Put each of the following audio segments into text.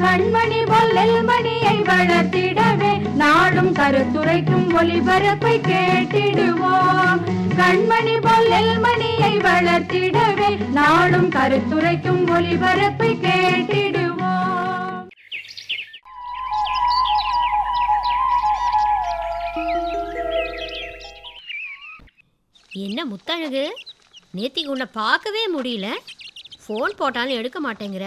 கண்மணி பொல்லில் மணியை வளர்த்திடவே நாடும் கருத்துரைக்கும் ஒளிபரப்பை கேட்டிடுவோம். கண்மணி பொல்லில் மணியை வளர்த்திடவே நாடும் கருத்துரைக்கும் ஒளிபரப்பை கேட்டிடுவோம். என்ன முத்தழகு? நேத்திக்கு உன்னை பார்க்கவே முடியல. ஃபோன் போட்டாலும் எடுக்க மாட்டேங்கிற.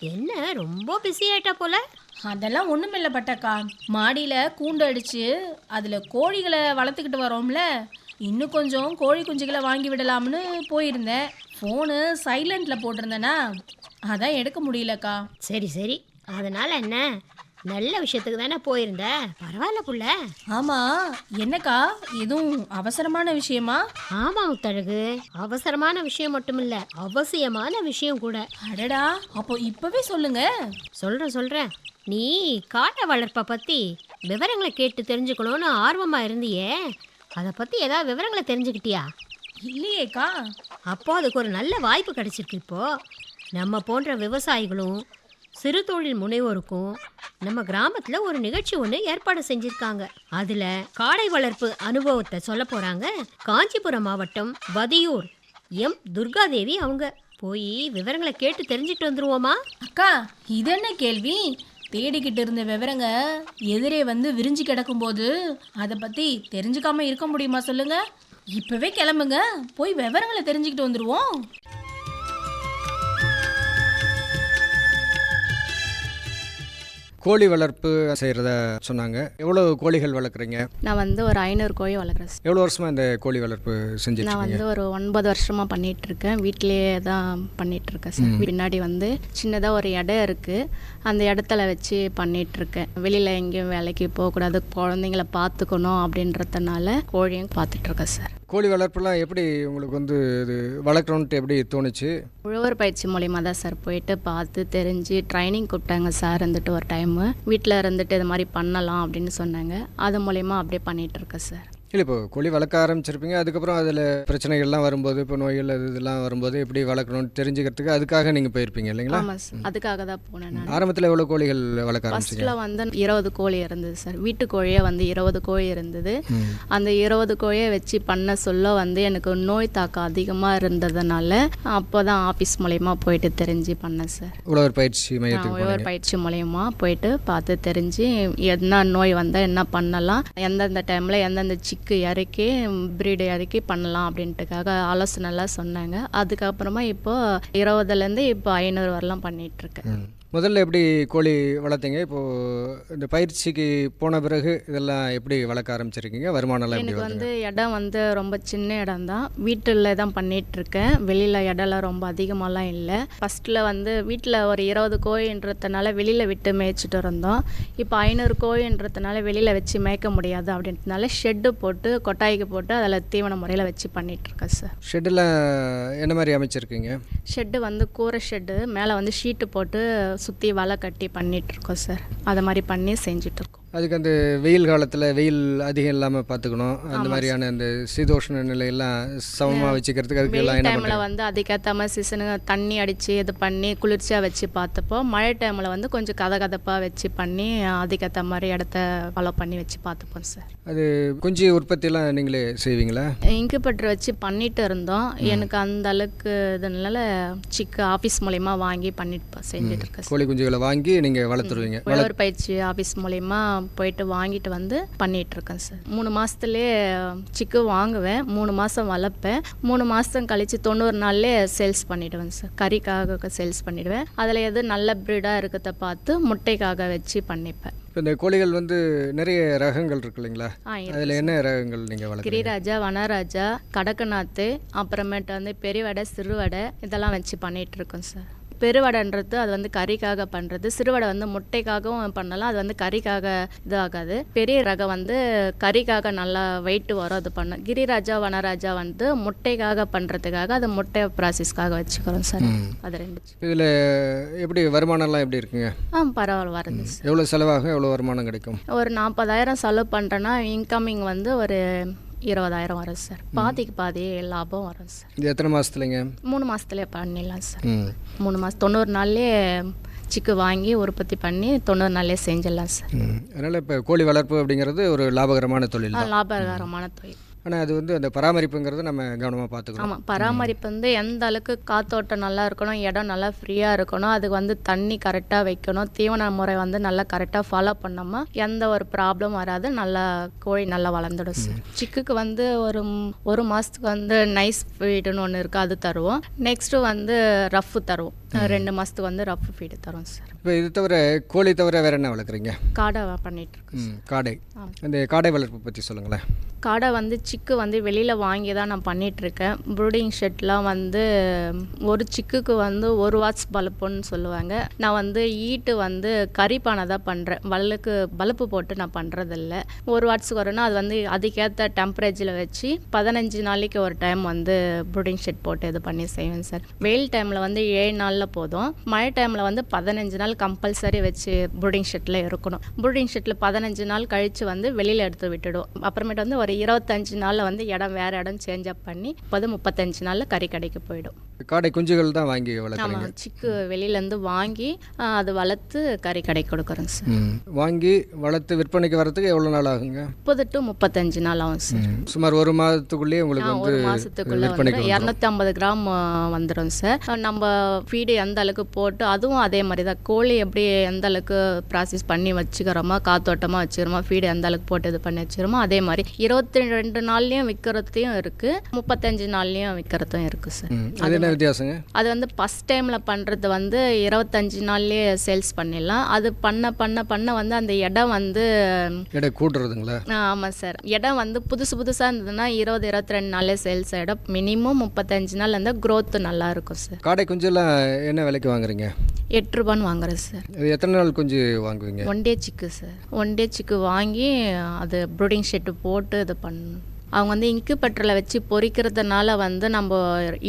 என்ன ரொம்ப பிஸி ஆயிட்டா போல? அதெல்லாம் ஒண்ணுமில்ல பட்டக்கா. மாடியில கூண்டு அடிச்சு அதுல கோழிகளை வளர்த்துக்கிட்டு வரோம்ல. இன்னும் கொஞ்சம் கோழி குஞ்சுகளை வாங்கி விடலாம்னு போயிருந்தேன். ஃபோனு சைலண்ட்ல போட்டிருந்தேனா அதான் எடுக்க முடியலக்கா. சரி சரி. அதனால என்ன? நல்ல விஷயத்துக்கு தானே போயிருந்த? பரவாயில்ல புள்ள. ஆமா என்னக்கா? எதுவும் அவசரமான விஷயமா? ஆமா முத்தழகு. அவசரமான விஷயம் மட்டும் இல்ல அவசியமான விஷயம் கூட. அடடா அப்போ இப்பவே சொல்லுங்க. சொல்றேன் சொல்றேன். நீ காட்டை வளர்ப்பை பத்தி விவரங்களை கேட்டு தெரிஞ்சுக்கணும்னு ஆர்வமா இருந்தியே. அதை பத்தி ஏதாவது விவரங்களை தெரிஞ்சுக்கிட்டியா? இல்லையேக்கா. அப்போ அதுக்கு ஒரு நல்ல வாய்ப்பு கிடைச்சிருக்கு இப்போ. நம்ம போன்ற விவசாயிகளும் சிறு தொழில் முனைவோருக்கும் நம்ம கிராமத்தில் ஒரு நிகழ்ச்சி ஒன்று ஏற்பாடு செஞ்சுருக்காங்க. அதில் காடை வளர்ப்பு அனுபவத்தை சொல்ல போகிறாங்க காஞ்சிபுரம் மாவட்டம் வதியூர். எம். துர்காதேவி அவங்க. போய் விவரங்களை கேட்டு தெரிஞ்சுட்டு வந்துருவோமா? அக்கா இது என்ன கேள்வி? தேடிக்கிட்டு இருந்த விவரங்க எதிரே வந்து விரிஞ்சு கிடக்கும்போது அதை பற்றி தெரிஞ்சுக்காம இருக்க முடியுமா சொல்லுங்க? இப்பவே கிளம்புங்க. போய் விவரங்களை தெரிஞ்சுக்கிட்டு வந்துடுவோம் கோழி வளர்ப்பு செய்கிறத சொன்னாங்க. எவ்வளோ கோழிகள் வளர்க்குறீங்க? நான் வந்து ஒரு ஐநூறு கோழி வளர்க்குறேன். எவ்வளோ வருஷமாக இந்த கோழி வளர்ப்பு செஞ்சுட்டு நான் வந்து ஒரு ஒன்பது வருஷமா பண்ணிட்டு இருக்கேன் வீட்டிலேயே தான் பண்ணிட்டு இருக்கேன் சார் பின்னாடி வந்து சின்னதாக ஒரு இடம் இருக்கு. அந்த இடத்துல வச்சு பண்ணிட்டு இருக்கேன் வெளியில எங்கேயும் வேலைக்கு போகக்கூடாது. குழந்தைங்கள பார்த்துக்கணும் அப்படின்றதுனால கோழியும் பார்த்துட்டு இருக்கேன் சார். கோழி வளர்ப்புலாம் எப்படி உங்களுக்கு வந்து இது வளர்க்கணுன்ட்டு எப்படி தோணுச்சு? உழவர் பயிற்சி மூலியமாக தான் சார் போயிட்டு பார்த்து தெரிஞ்சு ட்ரைனிங் கூப்பிட்டாங்க சார். இருந்துட்டு ஒரு டைமு வீட்டில் இருந்துட்டு இது மாதிரி பண்ணலாம் அப்படின்னு சொன்னாங்க. அது மூலயமா அப்படியே பண்ணிகிட்ருக்கேன் சார். இல்லை இப்போ கோழி வளர்க்க ஆரம்பிச்சிருப்பீங்க அதுக்கப்புறம் அதில் பிரச்சனைகள்லாம் வரும்போது இப்போ நோய்கள் அது இதெல்லாம் வரும்போது எப்படி வளர்க்கணும்னு தெரிஞ்சுக்கிறதுக்கு அதுக்காக நீங்கள் போயிருப்பீங்க இல்லைங்களா? அதுக்காக தான் போனேன் நான். ஆரம்பத்தில் எவ்வளோ கோழிகள் வளர்க்க ஆரம்பிச்சிங்க? வந்து இருபது கோழி இருந்தது சார் வீட்டு கோழியே வந்து இருபது கோழி இருந்தது. அந்த இருபது கோழியை வச்சு பண்ண சொல்ல வந்து எனக்கு நோய் தாக்கம் அதிகமாக இருந்ததுனால அப்போ தான் ஆஃபீஸ் மூலயமா போயிட்டு தெரிஞ்சு பண்ணேன் சார் உழவர் பயிற்சி மையத்துக்கு உழவர் பயிற்சி மூலயமா போயிட்டு பார்த்து தெரிஞ்சு என்ன நோய் வந்தால் என்ன பண்ணலாம் எந்தெந்த டைமில் எந்தெந்த சிக்கு இறக்கி பிரீடு இறக்கி பண்ணலாம் அப்படின்ட்டுக்காக ஆலோசனைலாம் சொன்னாங்க. அதுக்கப்புறமா இப்போ இருபதுலேருந்து இப்போ ஐநூறு வரலாம் பண்ணிகிட்ருக்கேன் முதல்ல எப்படி கோழி வளர்த்தீங்க? இப்போது இந்த பயிற்சிக்கு போன பிறகு இதெல்லாம் எப்படி வளர்க்க ஆரம்பிச்சிருக்கீங்க? வருமானம்லாம் எனக்கு வந்து இடம் வந்து ரொம்ப சின்ன இடம் தான். வீட்டில் தான் பண்ணிட்டு இருக்கேன் வெளியில் இடம்லாம் ரொம்ப அதிகமாலாம் இல்லை. ஃபர்ஸ்ட்ல வந்து வீட்டில் ஒரு இருபது கோழின்றதுனால வெளியில் விட்டு மேய்ச்சிட்டு இருந்தோம். இப்போ ஐநூறு கோழின்றதுனால வெளியில் வச்சு மேய்க்க முடியாது அப்படின்றதுனால ஷெட்டு போட்டு கொட்டாய்க்கு போட்டு அதில் தீவன முறையில் வச்சு பண்ணிட்டு இருக்கேன் சார் ஷெட்டில் என்ன மாதிரி அமைச்சிருக்கீங்க? ஷெட்டு வந்து கூரை ஷெட்டு மேலே வந்து ஷீட்டு போட்டு சுற்றி வலை கட்டி பண்ணிட்டு இருக்கோம் சார். அதை மாதிரி பண்ணி செஞ்சிட்ருக்கோம் அதுக்கு அந்த வெயில் காலத்தில் வெயில் அதிகம் இல்லாமல் பார்த்துக்கணும் அந்த மாதிரியான அந்த சீதோஷ்ண நிலையெல்லாம் சமமாக வச்சுக்கிறதுக்கு அதுக்கு எல்லாம் என்ன வந்து அதுக்கேற்ற மாதிரி சீசனுக்கு தண்ணி அடித்து இது பண்ணி குளிர்ச்சியாக வச்சு பார்த்தப்போ மழை டைமில் வந்து கொஞ்சம் கதை கதப்பாக வச்சு பண்ணி அதுக்கேற்ற மாதிரி இடத்த ஃபாலோ பண்ணி வச்சு பார்த்துப்போம் சார் அது குஞ்சு உற்பத்தியெல்லாம் நீங்களே செய்வீங்களா? இன்குபேட்டர் வச்சு பண்ணிட்டு இருந்தோம். எனக்கு அந்த அளவுக்கு இதனால சிக்கு ஆஃபீஸ் மூலயமா வாங்கி பண்ணிட்டு செஞ்சுட்டு இருக்கேன் கோழி குஞ்சுகளை வாங்கி நீங்கள் வளர்த்துருவீங்க. உழவர் பயிற்சி ஆஃபீஸ் மூலயமா போயிட்டு வாங்கிட்டு வந்து பண்ணிட்டு இருக்கேன் சார். மூணு மாசத்துலயே சிக்கு வாங்குவேன் மூணு மாசம் வளர்ப்பேன். மூணு மாசம் கழிச்சு தொண்ணூறு நாள்லயே சேல்ஸ் பண்ணிடுவேன் சார். கறிக்காக சேல்ஸ் பண்ணிடுவேன். அதில் எது நல்ல ப்ரீடாக இருக்கிறத பார்த்து முட்டைக்காக வச்சு பண்ணிப்பேன். இப்போ இந்த கோழிகள் வந்து நிறைய ரகங்கள் இருக்கு இல்லைங்களா? அதில் என்ன ரகங்கள் நீங்கள் வளர்க்குறீங்க? கிரிராஜா வனராஜா கடக்கநாத்து அப்புறமேட்டு வந்து பெரிய வடை சிறு வடை இதெல்லாம் வச்சு பண்ணிட்டு இருக்கோம் சார். பெருவடைன்றது அது வந்து கறிக்காக பண்ணுறது சிறுவடை வந்து முட்டைக்காகவும் பண்ணலாம். அது வந்து கறிக்காக இது ஆகாது பெரிய ரகம் வந்து கறிக்காக நல்லா வெயிட் வரும் அது பண்ணும் கிரிராஜா வனராஜா வந்து முட்டைக்காக பண்ணுறதுக்காக அது முட்டை ப்ராசஸ்க்காக வச்சுக்கிறோம் சார். அது ரெண்டு இதில் எப்படி வருமானம்லாம் எப்படி இருக்குங்க? ஆ பரவாயில்ல வருது எவ்வளோ செலவாகும்? எவ்வளோ வருமானம் கிடைக்கும்? ஒரு நாற்பதாயிரம் செலவு பண்ணுறேன்னா இன்கமிங் வந்து ஒரு இருபதாயிரம் வரும் சார் பாதிக்கு பாதி லாபம் வரும் சார் இது எத்தனை மாதத்துலைங்க மூணு மாதத்துலேயே பண்ணிடலாம் சார் மூணு மாதம் தொண்ணூறு நாள்லேயே சிக்கு வாங்கி உற்பத்தி பண்ணி தொண்ணூறு நாள்லேயே செஞ்சிடலாம் சார் அதனால் இப்போ கோழி வளர்ப்பு அப்படிங்கிறது ஒரு லாபகரமான தொழில் லாபகரமான தொழில். ஆனால் அது வந்து அந்த பராமரிப்புங்கிறது நம்ம கவனமாக பார்த்துக்கணும் ஆமாம் பராமரிப்பு வந்து எந்த அளவுக்கு காத்தோட்டம் நல்லா இருக்கணும் இடம் நல்லா ஃப்ரீயாக இருக்கணும் அதுக்கு வந்து தண்ணி கரெக்டாக வைக்கணும் தீவன முறை வந்து நல்லா கரெக்டாக ஃபாலோ பண்ணோமா எந்த ஒரு ப்ராப்ளம் வராது நல்லா கோழி நல்லா வளர்ந்துடும் சார் சிக்குக்கு வந்து ஒரு ஒரு மாதத்துக்கு வந்து நைஸ் ஃபீடுன்னு ஒன்று இருக்குது அது தருவோம். நெக்ஸ்ட்டு வந்து ரஃப்பு தருவோம். ரெண்டு மாதத்துக்கு வந்து ரஃப் ஃபீடு தருவோம் சார் இப்போ இது தவிர கோழி தவிர வேறு என்ன வளர்க்குறீங்க? காடை பண்ணிட்டு இருக்கோம் ம் காடை. அந்த காடை வளர்ப்பு பற்றி சொல்லுங்களேன். காடை வந்து சிக்கு வந்து வெளியில் வாங்கி தான் நான் பண்ணிகிட்ருக்கேன் ப்ரூடிங் ஷெட்லாம் வந்து ஒரு சிக்குக்கு வந்து ஒரு வாட்ஸ் பல்புன்னு சொல்லுவாங்க. நான் வந்து ஈட்டு வந்து கறிப்பானை தான் பண்ணுறேன் வல்லுக்கு பல்பு போட்டு நான் பண்ணுறதில்ல ஒரு வாட்ஸுக்கு வரணும் அது வந்து அதுக்கேற்ற டெம்பரேச்சரில் வச்சு பதினஞ்சு நாளைக்கு ஒரு டைம் வந்து ப்ரூடிங் ஷெட் போட்டு இது பண்ணி செய்வேன் சார். வெயில் டைமில் வந்து ஏழு நாளில் போதும். மழை டைமில் வந்து பதினஞ்சு நாள் கம்பல்சரி வச்சு ப்ரூடிங் ஷெட்டில் இருக்கணும். ப்ரூடிங் ஷெட்டில் பதினஞ்சு நாள் கழித்து வந்து வெளியில் எடுத்து விட்டுடும். அப்புறமேட்டு வந்து ஒரு இருபத்தஞ்சு நாளில் வந்து இடம் வேறு இடம் சேஞ்ச் அப் பண்ணி முப்பது முப்பத்தஞ்சு நாளில் கறி கடைக்கு போயிடும். காடை குஞ்சுகள் தான் வாங்கி வளர்க்குறீங்க? சிக்கு வெளியிலேருந்து வாங்கி அது வளர்த்து கறி கடைக்கு கொடுக்குறோம் சார். வாங்கி வளர்த்து விற்பனைக்கு வரதுக்கு எவ்வளோ நாள் ஆகுங்க? முப்பது டு முப்பத்தஞ்சு நாள் ஆகும் சார். சுமார் ஒரு மாதத்துக்குள்ளேயே உங்களுக்கு ஒரு வந்து மாசத்துக்குள்ள விற்பனைக்கு வந்து வந்துரும். இரநூத்தி ஐம்பது கிராம் ஆ, வந்துடும் சார். நம்ம ஃபீடு எந்த அளவுக்கு போட்டு அதுவும் அதே மாதிரி தான். கோழி எப்படி எந்த அளவுக்கு ப்ராசஸ் பண்ணி வச்சுக்கிறோமோ காத்தோட்டமாக வச்சுக்கிறோமோ ஃபீடு எந்த அளவுக்கு போட்டு இது பண்ணி வச்சுக்கிறோமோ அதே மாதிரி இருபத்தி ரெண்டு நாள்லேயும் விற்கிறதையும் இருக்குது முப்பத்தஞ்சு நாள்லேயும் விற்கிறதும் இருக்குது சார். அது என்ன வித்தியாசங்க? அது வந்து ஃபஸ்ட் டைமில் பண்ணுறது வந்து இருபத்தஞ்சு நாள்லேயே சேல்ஸ் பண்ணிடலாம். அது பண்ண பண்ண பண்ண வந்து அந்த இடம் வந்து எடை கூட்டுறதுங்களா? ஆமாம் சார் இடம் வந்து புதுசு புதுசாக இருந்ததுன்னா இருபது இருபத்தி ரெண்டு நாளே சேல்ஸ் ஆகிடும் மினிமம் முப்பத்தஞ்சு நாள் இருந்தால் growth நல்லா இருக்கும் சார் காடை குஞ்செல்லாம் என்ன விலைக்கு வாங்குறீங்க? எட்டு ரூபான்னு வாங்குறேன் சார் எத்தனை நாள் குஞ்சு வாங்குவீங்க? One day chick sir one day chick வாங்கி அது ப்ரூடிங் ஷெட்டு போட்டு இது பண்ணணும். அவங்க வந்து இங்கு பெட்ரோலை வச்சு பொறிக்கிறதுனால வந்து நம்ம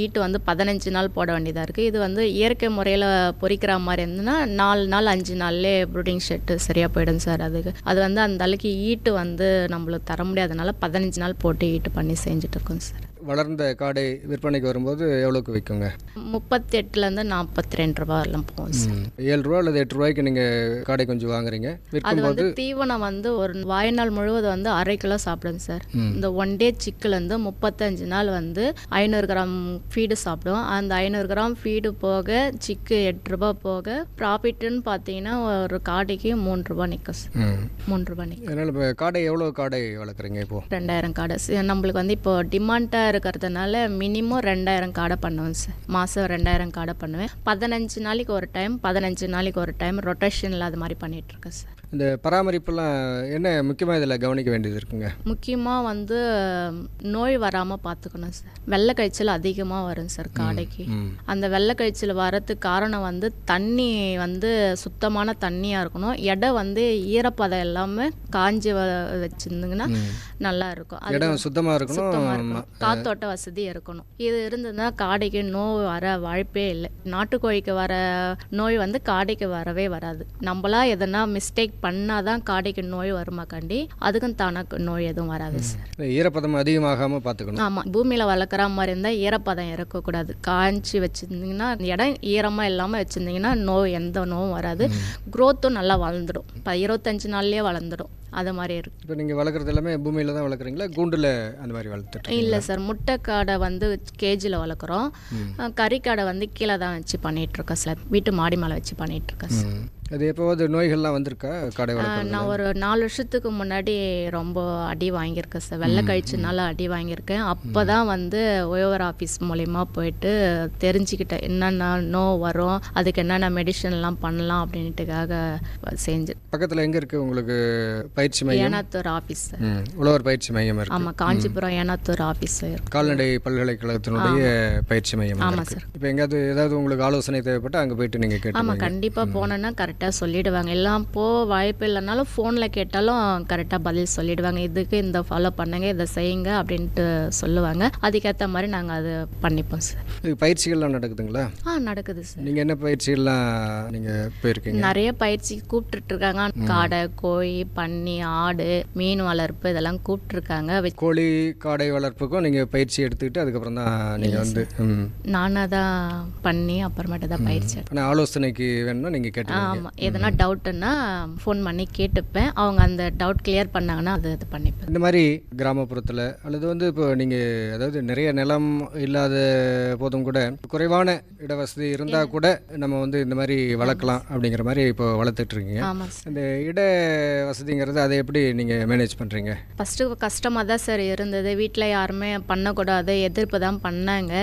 ஈட்டு வந்து பதினஞ்சு நாள் போட வேண்டியதாக இருக்குது இது வந்து இயற்கை முறையில் பொறிக்கிற மாதிரி இருந்ததுன்னா நாலு நாள் அஞ்சு நாள்லே ப்ரூடிங் ஷெட்டு சரியாக போயிடும் சார் அதுக்கு. அது வந்து அந்த அளவுக்கு ஈட்டு வந்து நம்மளுக்கு தர முடியாதனால பதினஞ்சு நாள் போட்டு ஈட்டு பண்ணி செஞ்சுட்டு இருக்கோம் சார். வளர்ந்த காடை விற்பனைக்கு வரும்போது எவ்வளோக்கு விற்குங்க? முப்பத்தி எட்டுலேருந்து நாற்பத்தி ரெண்டு ரூபா வரலாம் போகும் சார். ஏழு ரூபா அல்லது எட்டு ரூபாய்க்கு நீங்கள் காடை குஞ்சு வாங்குறீங்க. அது வந்து தீவனம் வந்து ஒரு வாழ்நாள் முழுவதும் வந்து அரை கிலோ சாப்பிடுங்க சார். இந்த ஒன் டே சிக்கிலேருந்து முப்பத்தஞ்சு நாள் வந்து ஐநூறு கிராம் ஃபீடு சாப்பிடும் அந்த ஐநூறு கிராம் ஃபீடு போக சிக்கு எட்டு ரூபா போக ப்ராஃபிட்டுன்னு பார்த்தீங்கன்னா ஒரு காடைக்கு மூணு ரூபா நிற்கும் சார். மூணு ரூபா நிற்கும் அதனால் இப்போ காடை எவ்வளோ காடை வளர்க்குறீங்க இப்போது ரெண்டாயிரம் காடை. நம்மளுக்கு வந்து இப்போ டிமாண்டாக இருக்கிறதுனால மினிமம் ரெண்டாயிரம் காடை பண்ணுவேன் சார் மாதம் ரெண்டாயிரம் காடை பண்ணுவேன். பதினஞ்சு நாளைக்கு ஒரு டைம் பதினஞ்சு நாளைக்கு ஒரு டைம் ரொட்டேஷனில் அது மாதிரி பண்ணிகிட்ருக்கேன் சார் இந்த பராமரிப்புலாம் என்ன முக்கியமாக இதில் கவனிக்க வேண்டியது இருக்குங்க? முக்கியமாக வந்து நோய் வராமல் பார்த்துக்கணும் சார். வெள்ளை கழிச்சல் அதிகமாக வரும் சார் காடைக்கு. அந்த வெள்ளை கழிச்சல் வரதுக்கு காரணம் வந்து தண்ணி வந்து சுத்தமான தண்ணியாக இருக்கணும். இடம் வந்து ஈரப்பதம் எல்லாமே காஞ்சி வ வச்சுருந்தீங்கன்னா நல்லா இருக்கும். அது இடம் சுத்தமாக இருக்கணும். காத்தோட்ட வசதி இருக்கணும். இது இருந்ததுன்னா காடைக்கு நோய் வர வாய்ப்பே இல்லை. நாட்டுக்கோழிக்கு வர நோய் வந்து காடைக்கு வரவே வராது. நம்மளா எதனா மிஸ்டேக் பண்ணாதான் காடைக்கு நோய் வருமாக்காண்டி அதுக்கும் தானாக நோய் எதுவும் வராது சார். ஈரப்பதம் அதிகமாகாமல் பார்த்துக்கணும் ஆமாம் பூமியில் வளர்க்குற மாதிரி இருந்தால் ஈரப்பதம் இருக்கக்கூடாது காய்ச்சி வச்சுருந்தீங்கன்னா இடம் ஈரமாக இல்லாமல் வச்சுருந்தீங்கன்னா நோய் எந்த நோயும் வராது. க்ரோத்தும் நல்லா வளர்ந்துடும். இப்போ இருபத்தஞ்சு நாள்லேயே வளர்ந்துடும். அது மாதிரி இருக்கு. இப்போ நீங்கள் வளர்க்குறது எல்லாமே பூமியில் தான் வளர்க்குறீங்களா? கூண்டில் அந்த மாதிரி வளர்த்துட்டு இல்லை சார் முட்டைக்காடை வந்து கேஜியில் வளர்க்குறோம். கறிக்காடை வந்து கீழே தான் வச்சு பண்ணிகிட்ருக்கோம் சார். வீட்டு மாடி மேலே வச்சு பண்ணிகிட்ருக்கோம் சார். அது எப்போவாது நோய்கள்லாம் வந்திருக்கா? காடை நான் ஒரு நாலு வருஷத்துக்கு முன்னாடி ரொம்ப அடி வாங்கியிருக்கேன் சார். வெள்ளை கழிச்சுனால அடி வாங்கியிருக்கேன். அப்போ தான் வந்து ஓவர் ஆஃபீஸ் மூலிமா போயிட்டு தெரிஞ்சுக்கிட்டேன். என்னென்ன நோ வரும் அதுக்கு என்னென்ன மெடிசன்லாம் பண்ணலாம் அப்படின்ட்டுக்காக செஞ்சு பக்கத்தில் எங்கே இருக்குது உங்களுக்கு பயிற்சி மையம்? ஏனாத்தூர் ஆஃபீஸ் சார் உழவர் பயிற்சி மையம் இருக்கு. ஆமாம் காஞ்சிபுரம் ஏனாத்தூர் ஆஃபீஸ் இருக்கு. கால்நடை பல்கலைக்கழகத்தினுடைய பயிற்சி மையம் ஆமா இருக்கு இப்போ எங்கேயாவது ஏதாவது உங்களுக்கு ஆலோசனை தேவைப்பட்டு அங்கே போயிட்டு நீங்கள் ஆமாம் கேட்டு கண்டிப்பாக போனேன்னா கரெக்டாக சொல்லிடுவாங்க. எல்லாம் போ வாய்ப்பு இல்லைனாலும் ஃபோனில் கேட்டாலும் கரெக்டாக பதில் சொல்லிடுவாங்க. இதுக்கு இந்த ஃபாலோ பண்ணுங்க இதை செய்யுங்க அப்படின்ட்டு சொல்லுவாங்க. அதுக்கேற்ற மாதிரி நாங்கள் அது பண்ணிப்போம் சார் இது பயிற்சிகள்லாம் நடக்குதுங்களா? ஆ நடக்குது சார் நீங்கள் என்ன பயிற்சிகள்லாம் நீங்கள் போயிருக்கீங்க? நிறைய பயிற்சி கூப்பிட்டுட்டு இருக்காங்க. காடை கோழி பன்னி ஆடு மீன் வளர்ப்பு இதெல்லாம் கூப்பிட்டுருக்காங்க. கோழி காடை வளர்ப்புக்கும் நீங்கள் பயிற்சி எடுத்துக்கிட்டு அதுக்கப்புறம் தான் நீங்கள் வந்து நானாக தான் பண்ணி அப்புறமேட்டு தான் பயிற்சி எடுத்தேன். ஆலோசனைக்கு வேணும்னா நீங்கள் கேட்டுக்கோங்க. ஆமாம் எதனா டவுட்டுன்னா ஃபோன் பண்ணி கேட்டுப்பேன். அவங்க அந்த டவுட் கிளியர் பண்ணாங்கன்னா அது இது பண்ணிப்பேன். இந்த மாதிரி கிராமப்புறத்தில் அல்லது வந்து இப்போ நீங்கள் அதாவது நிறைய நிலம் இல்லாத போதும் கூட குறைவான இடவசதி இருந்தால் கூட நம்ம வந்து இந்த மாதிரி வளர்க்கலாம் அப்படிங்கிற மாதிரி இப்போ சார் இந்த இட வசதிங்கிறது அதை எப்படி நீங்கள் மேனேஜ் பண்ணுறீங்க ஃபஸ்ட்டு கஷ்டமாக தான் சார் இருந்தது. வீட்டில் யாருமே பண்ணக்கூடாது. எதிர்ப்பு தான் பண்ணாங்க.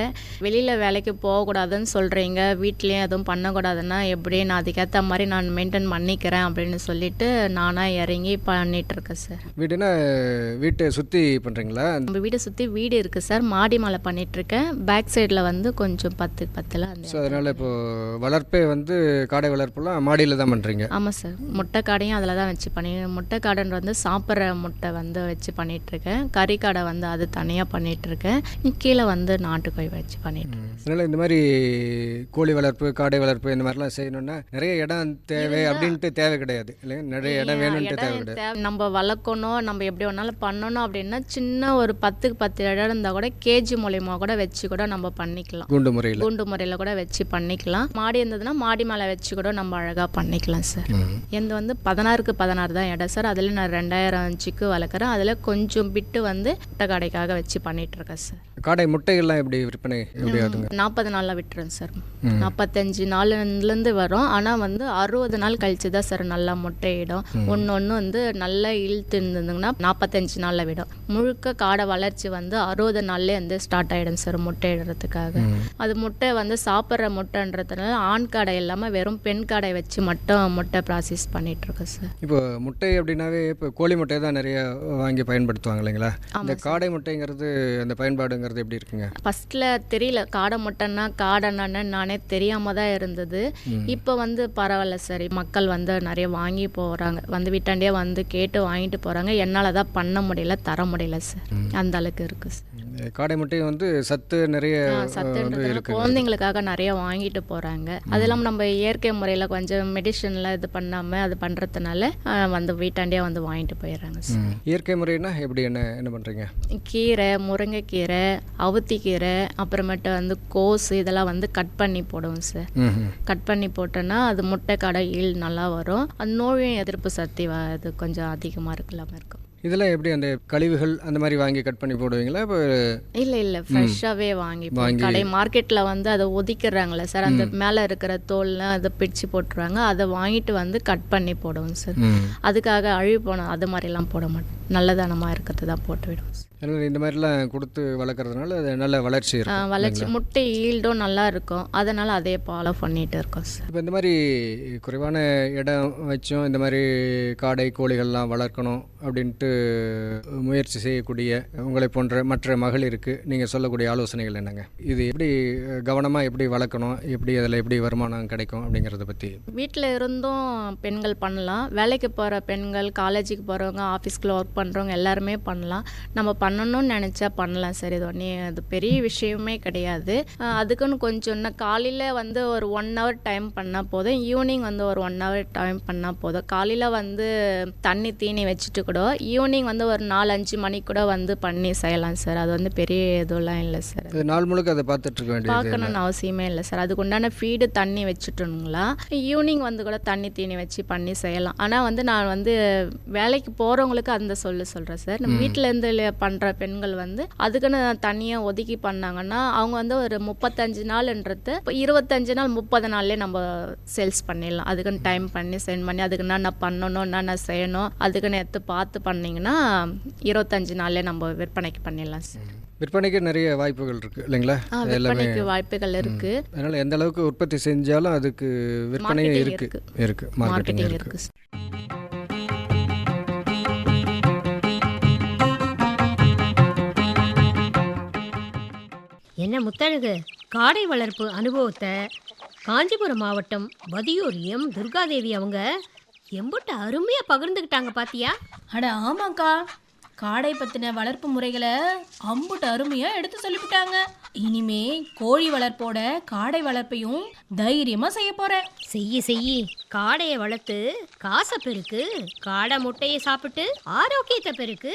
வெளியில் வேலைக்கு போகக்கூடாதுன்னு சொல்கிறீங்க வீட்லேயும் எதுவும் பண்ணக்கூடாதுன்னா எப்படி நான் அதுக்கேற்ற மாதிரி நான் மெயின்டைன் பண்ணிக்கிறேன் அப்படின்னு சொல்லிட்டு நானாக இறங்கி பண்ணிட்டு இருக்கேன் சார் வீடுனா வீட்டை சுற்றி பண்ணுறீங்களா நம்ம வீடை சுற்றி வீடு இருக்குது சார் மாடி மலை பண்ணிகிட்ருக்கேன் பேக் சைடில் வந்து கொஞ்சம் பத்து பத்தில் ஸோ அதனால் இப்போது வளர்ப்பே வந்து காடை வளர்ப்புலாம் மாடியில் தான் பண்ணுறீங்க ஆமாம் சார் முட்டை காடையும் அதில் தான் வச்சு பண்ணி முட்டை காடன் வந்து சாப்பிட்ற முட்டை வந்து வச்சு பண்ணிகிட்ருக்கேன் கறி கடை வந்து அது தனியாக பண்ணிகிட்ருக்கேன் கீழே வந்து நாட்டுக்கோழி வச்சு பண்ணிட்டு அதனால் இந்த மாதிரி கோழி வளர்ப்பு காடை வளர்ப்பு இந்த மாதிரிலாம் செய்யணும்னா நிறைய இடம் தேவை அப்படின்ட்டு தேவை கிடையாது. இல்லையா? நிறைய இடம் வேணும்ன்ட்டு தேவை. கிடையாது நம்ம வளர்க்கணும் நம்ம எப்படி வேணாலும் பண்ணணும் அப்படின்னா சின்ன ஒரு பத்துக்கு பத்து இடம் இருந்தால் கூட கேஜி மூலியமா கூட வச்சு கூட நம்ம பண்ணிக்கலாம். குண்டு முறையில். கூண்டு முறையில் கூட வச்சு பண்ணிக்கலாம். மாடி இருந்ததுன்னா மாடி மேலே வச்சு கூட நம்ம அழகாக பண்ணிக்கலாம் சார். எந்த வந்து பதினாறுக்கு பதினாறு தான் இடம் சார். அதில் நான் ரெண்டாயிரம் சிக்கு வளர்க்குறேன். அதில் கொஞ்சம் பிட்டு வந்து முட்டை கடைக்காக வச்சு பண்ணிட்டு இருக்கேன் சார். காடை முட்டைகள்லாம் எப்படி விற்பனை எப்படி ஆகுதுங்க நாற்பது நாளில் விட்டுறேன் சார். நாற்பத்தஞ்சு நாள்லேருந்து வரும். ஆனால் வந்து அறுபது நாள் கழிச்சு தான் சார் நல்லா முட்டையிடும். ஒன்று ஒன்று வந்து நல்லா இழுத்து இருந்ததுங்கன்னா நாற்பத்தஞ்சு நாளில் விடும். முழுக்க காடை வளர்ச்சி வந்து அறுபது நாள்லேயே வந்து ஸ்டார்ட் ஆகிடும் சார் முட்டையிடுறதுக்காக அது முட்டை வந்து சாப்பிட்ற முட்டைன்றதுனால ஆண் காடை இல்லாமல் வெறும் பெண் காடை வச்சு மட்டும் முட்டை ப்ராசஸ் பண்ணிட்டு இருக்கேன் சார். இப்போ முட்டை அப்படின்னாவே இப்போ கோழி முட்டையை தான் நிறைய வாங்கி பயன்படுத்துவாங்க இல்லைங்களா? இந்த காடை முட்டைங்கிறது அந்த பயன்பாடுங்கிறது எப்படி இருக்குங்க? ஃபஸ்ட்டில் தெரியல. காடை முட்டைன்னா காடைன்னு நானே தெரியாம தான் இருந்தது. இப்போ வந்து பரவாயில்ல சரி. மக்கள் வந்து நிறைய வாங்கி போகிறாங்க வந்து வீட்டாண்டே வந்து கேட்டு வாங்கிட்டு போகிறாங்க என்னால் தான் பண்ண முடியல தர முடியல சார். அந்த அளவுக்கு இருக்குது சார். காடை முட்டை வந்து சத்து நிறைய இருக்கு. குழந்தைங்களுக்காக நிறைய வாங்கிட்டு போகிறாங்க அது இல்லாமல் நம்ம இயற்கை முறையில் கொஞ்சம் மெடிசனில் இது பண்ணாமல் அது பண்ணுறதுனால வந்து வீட்டாண்டே வந்து வாங்கிட்டு போயிடுறாங்க. இயற்கை முறைனா எப்படி என்ன என்ன பண்ணுறீங்க கீரை முருங்கைக்கீரை அவுத்திக்கீரை அப்புறமேட்டு வந்து கோஸ் இதெல்லாம் வந்து கட் பண்ணி போடுவோம் சார் கட் பண்ணி போட்டோன்னா அது முட்டை கடை ஈல் நல்லா வரும். அது நோயும் எதிர்ப்பு சக்தி அது கொஞ்சம் அதிகமாக இருக்கலாம இருக்கும். இதெல்லாம் எப்படி அந்த கழிவுகள் அந்த மாதிரி வாங்கி கட் பண்ணி போடுவீங்களா? இப்போ இல்லை இல்லை. ஃப்ரெஷ்ஷாகவே வாங்கி கடை மார்க்கெட்டில் வந்து அதை ஒதிக்கிறாங்களே சார். அந்த மேலே இருக்கிற தோல்லாம் அதை பிடிச்சு போட்டுருவாங்க. அதை வாங்கிட்டு வந்து கட் பண்ணி போடுவோம் சார். அதுக்காக அழிவு போன அது மாதிரிலாம் போட மாட்டோம். நல்லதானமாக இருக்கிறது தான் போட்டு விடுவோம் சார். அதனால இந்த மாதிரிலாம் கொடுத்து வளர்க்குறதுனால அது நல்ல வளர்ச்சி இருக்கும் வளர்ச்சி. முட்டை ஈல்டும் நல்லா இருக்கும். அதனால் அதே ஃபாலோ பண்ணிட்டு இருக்கோம் சார் இப்போ இந்த மாதிரி குறைவான இடம் வச்சும் இந்த மாதிரி காடை கோழிகள்லாம் வளர்க்கணும் அப்படின்ட்டு முயற்சி செய்யக்கூடிய உங்களை போன்ற மற்ற மகளிருக்கு நீங்கள் சொல்லக்கூடிய ஆலோசனைகள் என்னங்க? இது எப்படி கவனமாக எப்படி வளர்க்கணும்? எப்படி அதில் எப்படி வருமானம் கிடைக்கும் அப்படிங்கிறத பற்றி வீட்டில் இருந்தும் பெண்கள் பண்ணலாம். வேலைக்கு போகிற பெண்கள் காலேஜுக்கு போகிறவங்க ஆஃபீஸ்க்குள்ள ஒர்க் பண்ணுறவங்க எல்லாருமே பண்ணலாம். நம்ம பண்ணணும்னு நினச்சா பண்ணலாம் சார். இது ஒன்றே அது பெரிய விஷயமே கிடையாது. அதுக்குன்னு கொஞ்சம் இன்னும் காலையில் வந்து ஒரு ஒன் ஹவர் டைம் பண்ணால் போதும். ஈவினிங் வந்து ஒரு ஒன் ஹவர் டைம் பண்ணால் போதும். காலையில் வந்து தண்ணி தீனி வச்சுட்டு கூட ஈவினிங் வந்து ஒரு நாலு அஞ்சு மணிக்கு கூட வந்து பண்ணி செய்யலாம் சார். அது வந்து பெரிய இதெல்லாம் இல்லை சார். நாள் முழுக்க அதை பார்த்துட்டு இருக்க பார்க்கணும்னு அவசியமே இல்லை சார். அதுக்கு உண்டான ஃபீடு தண்ணி வச்சுட்டோங்களா ஈவினிங் வந்து கூட தண்ணி தீனி வச்சு பண்ணி செய்யலாம். ஆனால் வந்து நான் வந்து வேலைக்கு போகிறவங்களுக்கு அந்த சொல்லு சொல்கிறேன் சார். நம்ம வீட்டில் இருந்து பண்ணுற பெண்கள் வந்து அதுக்குன்னு தனியாக ஒதுக்கி பண்ணாங்கன்னா அவங்க வந்து ஒரு முப்பத்தஞ்சு நாள்ன்றது இப்போ இருபத்தஞ்சு நாள் முப்பது நாள்லேயே நம்ம சேல்ஸ் பண்ணிடலாம். அதுக்குன்னு டைம் பண்ணி சென்ட் பண்ணி அதுக்கு என்னென்ன பண்ணணும் என்னென்ன செய்யணும் அதுக்குன்னு எடுத்து பார்த்து பண்ணிங்கன்னா இருபத்தஞ்சு நாள்லேயே நம்ம விற்பனைக்கு பண்ணிடலாம் சார் விற்பனைக்கு நிறைய வாய்ப்புகள் இருக்குது இல்லைங்களா? எல்லாமே. விற்பனைக்கு வாய்ப்புகள் இருக்குது அதனால் எந்த அளவுக்கு உற்பத்தி செஞ்சாலும் அதுக்கு விற்பனையும் இருக்கு. இருக்குது மார்க்கெட்டிங் இருக்கு. என்ன முத்தழகு? காடை வளர்ப்பு அனுபவத்தை காஞ்சிபுரம் மாவட்டம் வதியூர் எம். துர்காதேவி அவங்க எம்புட்டு அருமையா பகிர்ந்துக்கிட்டாங்க பாத்தியா? அட ஆமாக்கா. காடை பத்தின வளர்ப்பு முறைகளை அம்புட்டு அருமையா எடுத்து சொல்லிவிட்டாங்க. இனிமே கோழி வளர்ப்போட காடை வளர்ப்பையும் தைரியமா செய்ய போறேன். செய்யி செய்யி. காடையை வளர்த்து காசை பெருக்கு காடை முட்டையை சாப்பிட்டு ஆரோக்கியத்தை பெருக்கு.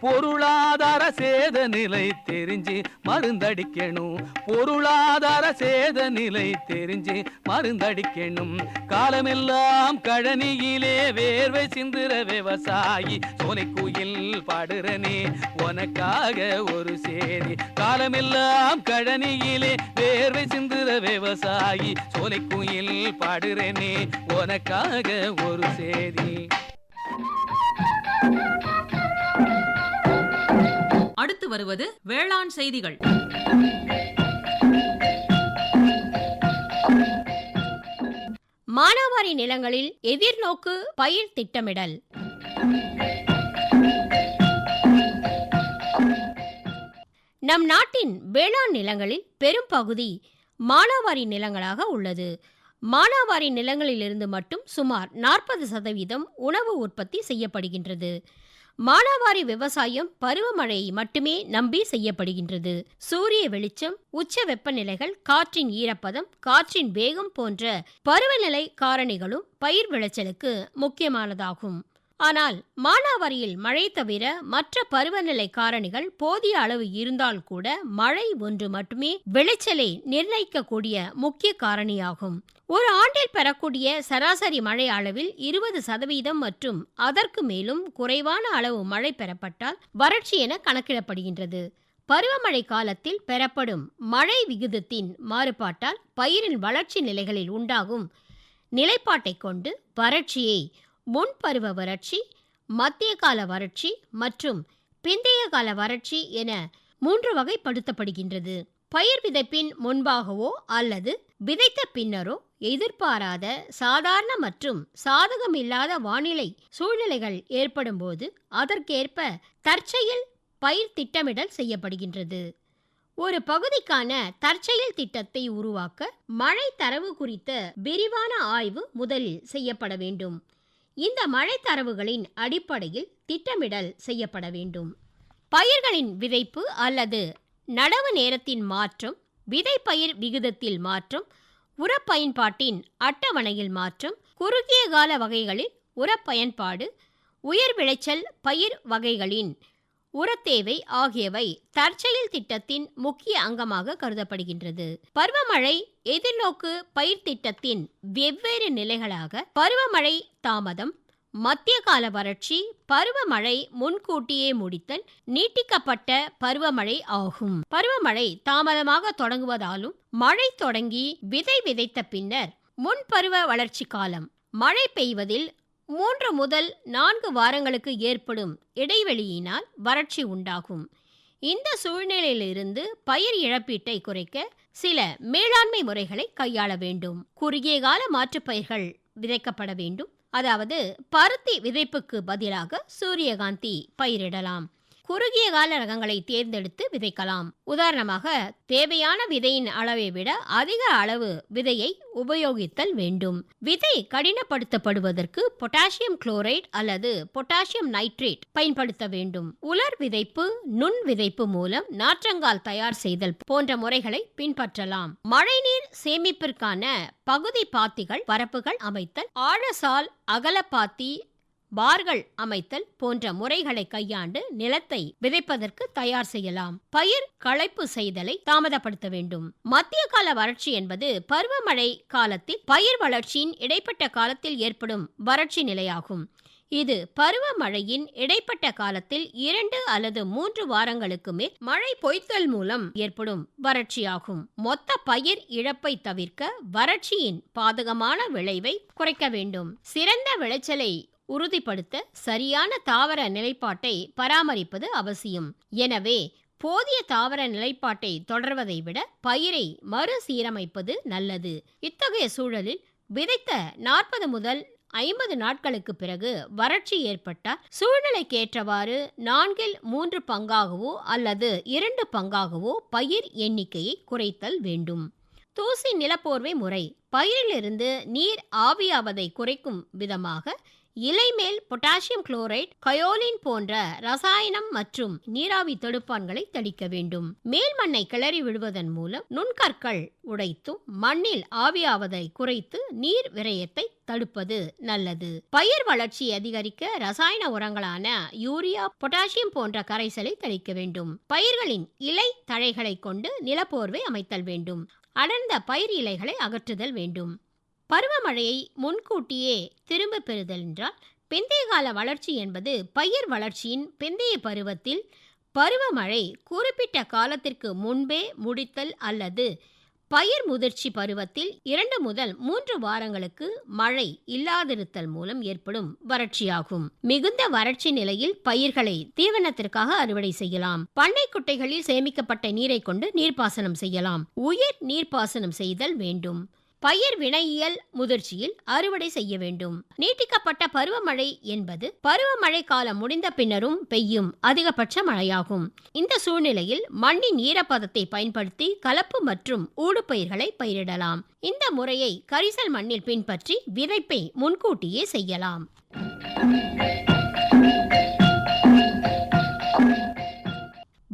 பொருளாதார சேத நிலை தெரிஞ்சு மருந்தடிக்கணும். பொருளாதார சேத நிலை தெரிஞ்சு மருந்தடிக்கணும். காலமெல்லாம் கழனியிலே வேர்வை சிந்துற விவசாயி சோனை குயில் பாடுறனே உனக்காக ஒரு சேதி. காலமெல்லாம் கழனியிலே வேர்வை சிந்துற விவசாயி சோலை குயில் பாடுறனே உனக்காக ஒரு சேதி. Thank you. அடுத்து வருவது வேளாண் செய்திகள். மானாவாரி நிலங்களில் எதிர்நோக்கு பயிர் திட்டமிடல். நம் நாட்டின் வேளாண் நிலங்களில் பெரும் பகுதி மானாவாரி நிலங்களாக உள்ளது. மானாவாரி நிலங்களிலிருந்து மட்டும் சுமார் நாற்பது சதவீதம் உணவு உற்பத்தி செய்யப்படுகின்றது. மானாவாரி விவசாயம் பருவமழையை மட்டுமே நம்பி செய்யப்படுகின்றது. சூரிய வெளிச்சம் உச்ச வெப்பநிலைகள் காற்றின் ஈரப்பதம் காற்றின் வேகம் போன்ற பருவநிலை காரணிகளும் பயிர் விளைச்சலுக்கு முக்கியமானதாகும். ஆனால் மானாவாரியில் மழை தவிர மற்ற பருவநிலை காரணிகள் போதிய அளவு இருந்தால் கூட மழை ஒன்று மட்டுமே விளைச்சலை நிர்ணயிக்கக்கூடிய முக்கிய காரணியாகும். ஒரு ஆண்டில் பெறக்கூடிய சராசரி மழை அளவில் இருபது சதவீதம் மற்றும் அதற்கு மேலும் குறைவான அளவு மழை பெறப்பட்டால் வறட்சி என கணக்கிடப்படுகின்றது. பருவமழை காலத்தில் பெறப்படும் மழை விகிதத்தின் மாறுபாட்டால் பயிரின் வளர்ச்சி நிலைகளில் உண்டாகும் நிலைப்பாட்டை கொண்டு வறட்சியை முன்பருவ வறட்சி மத்திய கால வறட்சி மற்றும் பிந்தைய கால வறட்சி என மூன்று வகைப்படுத்தப்படுகின்றது. பயிர் விதைப்பின் முன்பாகவோ அல்லது விதைத்த பின்னரோ எதிர்பாராத சாதாரண மற்றும் சாதகமில்லாத வானிலை சூழ்நிலைகள் ஏற்படும்போது அதற்கேற்ப தற்செயல் பயிர் திட்டமிடல் செய்யப்படுகின்றது. ஒரு பகுதிக்கான தற்செயல் திட்டத்தை உருவாக்க மழை தரவு குறித்த விரிவான ஆய்வு முதலில் செய்யப்பட வேண்டும். இந்த மழை தரவுகளின் அடிப்படையில் திட்டமிடல் செய்யப்பட வேண்டும். பயிர்களின் விதைப்பு அல்லது நடவு நேரத்தின் மாற்றம் விதைப்பயிர் விகிதத்தில் மாற்றம் உரப்பயன்பாட்டின் அட்டவணையில் மாற்றம் குறுகிய கால வகைகளில் உரப்பயன்பாடு உயர் விளைச்சல் பயிர் வகைகளின் உரத்தேவை ஆகியவை தற்செயல் திட்டத்தின் முக்கிய அங்கமாக கருதப்படுகின்றது. பருவமழை எதிர்நோக்கு பயிர் திட்டத்தின் வெவ்வேறு நிலைகளாக பருவமழை தாமதம் மத்திய கால வறட்சி பருவமழை முன்கூட்டியே முடித்தல் நீட்டிக்கப்பட்ட பருவமழை ஆகும். பருவமழை தாமதமாக தொடங்குவதாலும் மழை தொடங்கி விதை விதைத்த பின்னர் முன்பருவ வளர்ச்சி காலம் மழை பெய்வதில் மூன்று முதல் நான்கு வாரங்களுக்கு ஏற்படும் இடைவெளியினால் வறட்சி உண்டாகும். இந்த சூழ்நிலையிலிருந்து பயிர் இழப்பீட்டை குறைக்க சில மேலாண்மை முறைகளை கையாள வேண்டும். குறுகிய கால மாற்றுப்பயிர்கள் விதைக்கப்பட வேண்டும். அதாவது பருத்தி விதைப்புக்கு பதிலாக சூரியகாந்தி பயிரிடலாம். குறுகிய கால ரகங்களை தேர்ந்தெடுத்து விதைக்கலாம். உதாரணமாக தேவையான விதையின் அளவை விட அதிக அளவு விதையை உபயோகித்தல் வேண்டும். விதை கடினப்படுத்தப்படுவதற்கு பொட்டாசியம் குளோரைட் அல்லது பொட்டாசியம் நைட்ரேட் பயன்படுத்த வேண்டும். உலர் விதைப்பு நுண் விதைப்பு மூலம் நாற்றங்கால் தயார் செய்தல் போன்ற முறைகளை பின்பற்றலாம். மழைநீர் சேமிப்பிற்கான பகுதி பாத்திகள் வரப்புகள் அமைத்தல் ஆழசால் அகலப்பாத்தி பார்கள் அமைத்தல் போன்ற முறைகளை கையாண்டு நிலத்தை விதைப்பதற்கு தயார் செய்யலாம். பயிர் களைப்பு செய்தலை தாமதப்படுத்த வேண்டும். மத்திய கால வறட்சி என்பது பருவமழை காலத்தில் பயிர் வளர்ச்சியின் இடைப்பட்ட காலத்தில் ஏற்படும் வறட்சி நிலையாகும். இது பருவமழையின் இடைப்பட்ட காலத்தில் இரண்டு அல்லது மூன்று வாரங்களுக்கு மேல் மழை பொய்த்தல் மூலம் ஏற்படும் வறட்சியாகும். மொத்த பயிர் இழப்பை தவிர்க்க வறட்சியின் பாதகமான விளைவை குறைக்க வேண்டும். சிறந்த விளைச்சலை உறுதிப்படுத்த சரியான தாவர நிலைப்பாட்டை பராமரிப்பது அவசியம். எனவே போதிய தாவர நிலைப்பாட்டை தொடர்வதை விட பயிரை மறுசீரமைப்பது நல்லது. இத்தகைய சூழலில் விதைத்த நாற்பது முதல் ஐம்பது நாட்களுக்கு பிறகு வறட்சி ஏற்பட்டால் சூழ்நிலைக்கேற்றவாறு நான்கில் மூன்று பங்காகவோ அல்லது இரண்டு பங்காகவோ பயிர் எண்ணிக்கையை குறைத்தல் வேண்டும். தூசி நிலப்போர்வை முறை பயிரிலிருந்து நீர் ஆவியாவதை குறைக்கும் விதமாக இலைமேல் பொட்டாசியம் குளோரைட் கயோலின் போன்ற ரசாயனம் மற்றும் நீராவி தடுப்பான்களை தெளிக்க வேண்டும். மேல் மண்ணை கிளறி விடுவதன் மூலம் நுண்கற்கள் உடைத்தும் மண்ணில் ஆவியாவதை குறைத்து நீர் விரயத்தை தடுப்பது நல்லது. பயிர் வளர்ச்சி அதிகரிக்க ரசாயன உரங்களான யூரியா பொட்டாசியம் போன்ற கரைசலை தெளிக்க வேண்டும். பயிர்களின் இலை தழைகளை கொண்டு நிலப்போர்வை அமைத்தல் வேண்டும். அடர்ந்த பயிர் இலைகளை அகற்றுதல் வேண்டும். பருவமழையை முன்கூட்டியே திரும்ப பெறுதல் என்றால் பிந்தைய கால வளர்ச்சி என்பது பயிர் வளர்ச்சியின் பிந்தைய பருவத்தில் பருவமழை குறிப்பிட்ட காலத்திற்கு முன்பே முடித்தல் அல்லது பயிர் முதிர்ச்சி பருவத்தில் இரண்டு முதல் மூன்று வாரங்களுக்கு மழை இல்லாதிருத்தல் மூலம் ஏற்படும் வறட்சியாகும். மிகுந்த வறட்சி நிலையில் பயிர்களை தீவனத்திற்காக அறுவடை செய்யலாம். பண்ணை குட்டைகளில் சேமிக்கப்பட்ட நீரை கொண்டு நீர்ப்பாசனம் செய்யலாம். உயிர் நீர்ப்பாசனம் செய்தல் வேண்டும். பயிர் வினையியல் முதிர்ச்சியில் அறுவடை செய்ய வேண்டும். நீட்டிக்கப்பட்ட பருவமழை என்பது பருவமழை காலம் முடிந்த பின்னரும் பெய்யும் அதிகபட்ச மழையாகும். இந்த சூழ்நிலையில் மண்ணின் ஈரப்பதத்தை பயன்படுத்தி கலப்பு மற்றும் ஊடுபயிர்களை பயிரிடலாம். இந்த முறையை கரிசல் மண்ணில் பின்பற்றி விதைப்பை முன்கூட்டியே செய்யலாம்.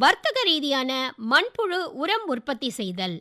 வர்த்தக ரீதியான மண்புழு உரம் உற்பத்தி செய்தல்.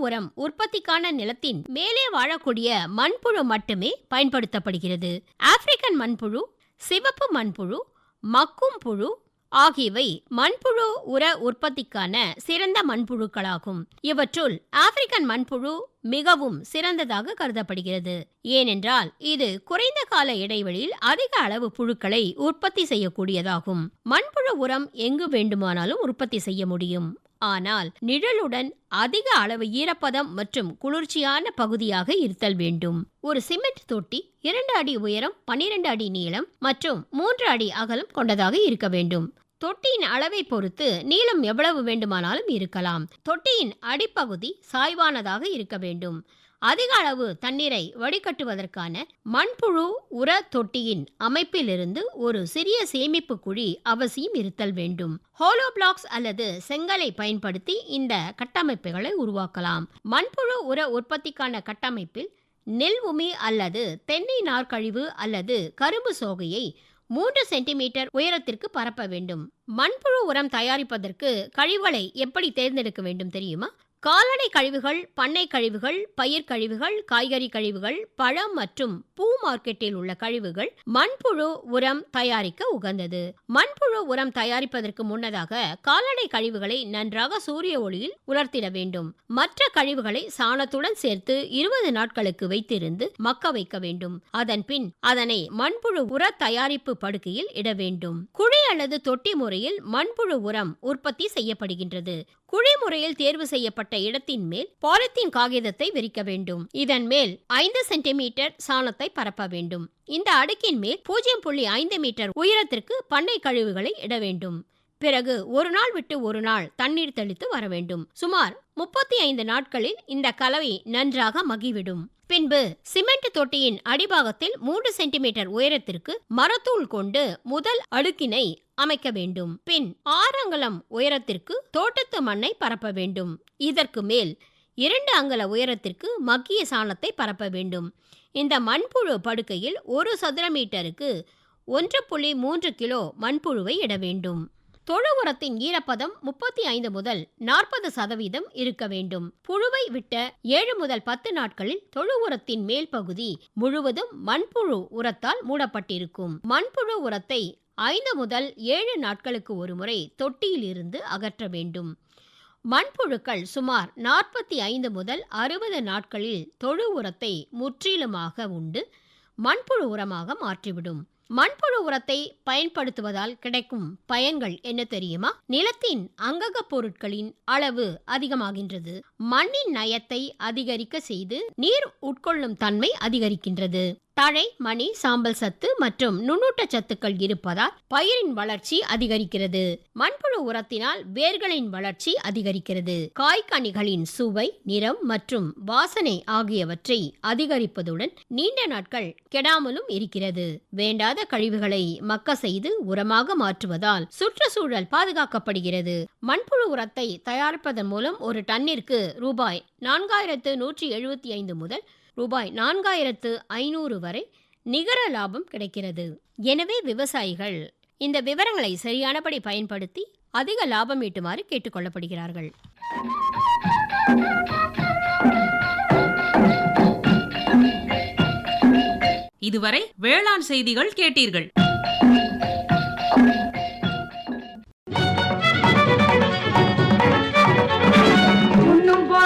உரம் உற்பத்திக்கான நிலத்தின் மேலே வாழக்கூடிய மண்புழு மட்டுமே பயன்படுத்தப்படுகிறது. ஆப்பிரிக்கன் மண்புழு சிவப்பு மண்புழு மக்கும் புழு ஆகியவை மண்புழு உர உற்பத்திக்கான சிறந்த மண்புழுக்களாகும். இவற்றுள் ஆப்பிரிக்கன் மண்புழு மிகவும் சிறந்ததாக கருதப்படுகிறது. ஏனென்றால் இது குறைந்த கால இடைவெளியில் அதிக அளவு புழுக்களை உற்பத்தி செய்யக்கூடியதாகும். மண்புழு உரம் எங்கு வேண்டுமானாலும் உற்பத்தி செய்ய முடியும். ஆனால் நிழலுடன் அதிக அளவு ஈரப்பதம் மற்றும் குளிர்ச்சியான பகுதியாக இருத்தல் வேண்டும். ஒரு சிமெண்ட் தொட்டி இரண்டு அடி உயரம் பன்னிரண்டு அடி நீளம் மற்றும் மூன்று அடி அகலம் கொண்டதாக இருக்க வேண்டும். தொட்டியின் அளவை பொறுத்து நீளம் எவ்வளவு வேண்டுமானாலும் இருக்கலாம். தொட்டியின் அடிப்பகுதி சாய்வானதாக இருக்க வேண்டும். அதிக அளவு தண்ணீரை வடிகட்டுவதற்கான மண்புழு உர தொட்டியின் அமைப்பிலிருந்து ஒரு சிறிய சேமிப்பு குழி அவசியம் இருத்தல் வேண்டும். ஹோலோ பிளாக்ஸ் அல்லது செங்கலை பயன்படுத்தி இந்த கட்டமைப்புகளை உருவாக்கலாம். மண்புழு உர உற்பத்திக்கான கட்டமைப்பில் நெல் உமி அல்லது தென்னை நார்க்கழிவு அல்லது கரும்பு சோகையை மூன்று சென்டிமீட்டர் உயரத்திற்கு பரப்ப வேண்டும். மண்புழு உரம் தயாரிப்பதற்கு கழிவுகளை எப்படி தேர்ந்தெடுக்க வேண்டும் தெரியுமா? கால்நடை கழிவுகள் பண்ணை கழிவுகள் பயிர் கழிவுகள் காய்கறி கழிவுகள் பழம் மற்றும் பூ மார்க்கெட்டில் உள்ள கழிவுகள் மண்புழு உரம் தயாரிக்க உகந்தது. மண்புழு உரம் தயாரிப்பதற்கு முன்னதாக கால்நடை கழிவுகளை நன்றாக சூரிய ஒளியில் உலர்த்திட வேண்டும். மற்ற கழிவுகளை சாணத்துடன் சேர்த்து இருபது நாட்களுக்கு வைத்திருந்து மக்க வைக்க வேண்டும். அதன் பின் அதனை மண்புழு உர தயாரிப்பு படுக்கையில் இட வேண்டும். குழி அல்லது தொட்டி முறையில் மண்புழு உரம் உற்பத்தி செய்யப்படுகின்றது. குழி முறையில் தேர்வு செய்யப்பட்ட இடத்தின் மேல் பாலித்தீன் காகிதத்தை விரிக்க வேண்டும். இதன் மேல் ஐந்து சென்டிமீட்டர் சாணத்தை பரப்ப வேண்டும். இந்த அடுக்கின் மேல் பூஜ்ஜியம் புள்ளி ஐந்து மீட்டர் உயரத்திற்கு பண்ணை கழிவுகளை இட வேண்டும். பிறகு ஒரு நாள் விட்டு ஒரு நாள் தண்ணீர் தெளித்து வர வேண்டும். சுமார் முப்பத்தி ஐந்து நாட்களில் இந்த கலவை நன்றாக மகிவிடும் பின்பு சிமெண்ட் தொட்டியின் அடிபாகத்தில் மூன்று சென்டிமீட்டர் உயரத்திற்கு மரத்தூள் கொண்டு முதல் அடுக்கினை அமைக்க வேண்டும். பின் ஆறங்கலம் உயரத்திற்கு தோட்டத்து மண்ணை பரப்ப வேண்டும். இதற்கு மேல் இரண்டு அங்கல உயரத்திற்கு மக்கிய சாணத்தை பரப்ப வேண்டும். இந்த மண்புழு படுக்கையில் ஒரு சதுர மீட்டருக்கு ஒன்று புள்ளி மூன்று கிலோ மண்புழுவை இட வேண்டும். தொழு உரத்தின் ஈரப்பதம் முப்பத்தி ஐந்து முதல் நாற்பது சதவீதம் இருக்க வேண்டும். புழுவை விட்ட ஏழு முதல் பத்து நாட்களில் தொழு உரத்தின் மேல் பகுதி முழுவதும் மண்புழு உரத்தால் மூடப்பட்டிருக்கும். மண்புழு உரத்தை ஐந்து முதல் ஏழு நாட்களுக்கு ஒருமுறை தொட்டியிலிருந்து அகற்ற வேண்டும். மண்புழுக்கள் சுமார் நாற்பத்தி ஐந்து முதல் அறுபது நாட்களில் தொழு உரத்தை முற்றிலுமாக உண்டு மண்புழு உரமாக மாற்றிவிடும். மண்புழு உரத்தை பயன்படுத்துவதால் கிடைக்கும் பயன்கள் என்ன தெரியுமா? நிலத்தின் அங்கக பொருட்களின் அளவு அதிகமாகின்றது. மண்ணின் நயத்தை அதிகரிக்க செய்து நீர் உட்கொள்ளும் தன்மை அதிகரிக்கின்றது. தழை மணி சாம்பல் சத்து மற்றும் நுண்ணூட்ட சத்துக்கள் இருப்பதால் பயிரின் வளர்ச்சி அதிகரிக்கிறது. மண்புழு உரத்தினால் வேர்களின் வளர்ச்சி அதிகரிக்கிறது. காய்கனிகளின் சுவை நிறம் மற்றும் வாசனை ஆகியவற்றை அதிகரிப்பதுடன் நீண்ட நாட்கள் கெடாமலும் இருக்கிறது. வேண்டாத கழிவுகளை மக்க செய்து உரமாக மாற்றுவதால் சுற்றுச்சூழல் பாதுகாக்கப்படுகிறது. மண்புழு உரத்தை தயாரிப்பதன் மூலம் ஒரு டன்னிற்கு ரூபாய் நான்காயிரத்து நூற்றி எழுபத்தி ஐந்து முதல் ரூபாய் நான்காயிரத்து ஐநூறு வரை நிகர லாபம் கிடைக்கிறது. எனவே விவசாயிகள் இந்த விவரங்களை சரியானபடி பயன்படுத்தி அதிக லாபம் ஈட்டுமாறு கேட்டுக்கொள்ளப்படுகிறார்கள் இதுவரை வேளாண் செய்திகள் கேட்டீர்கள்.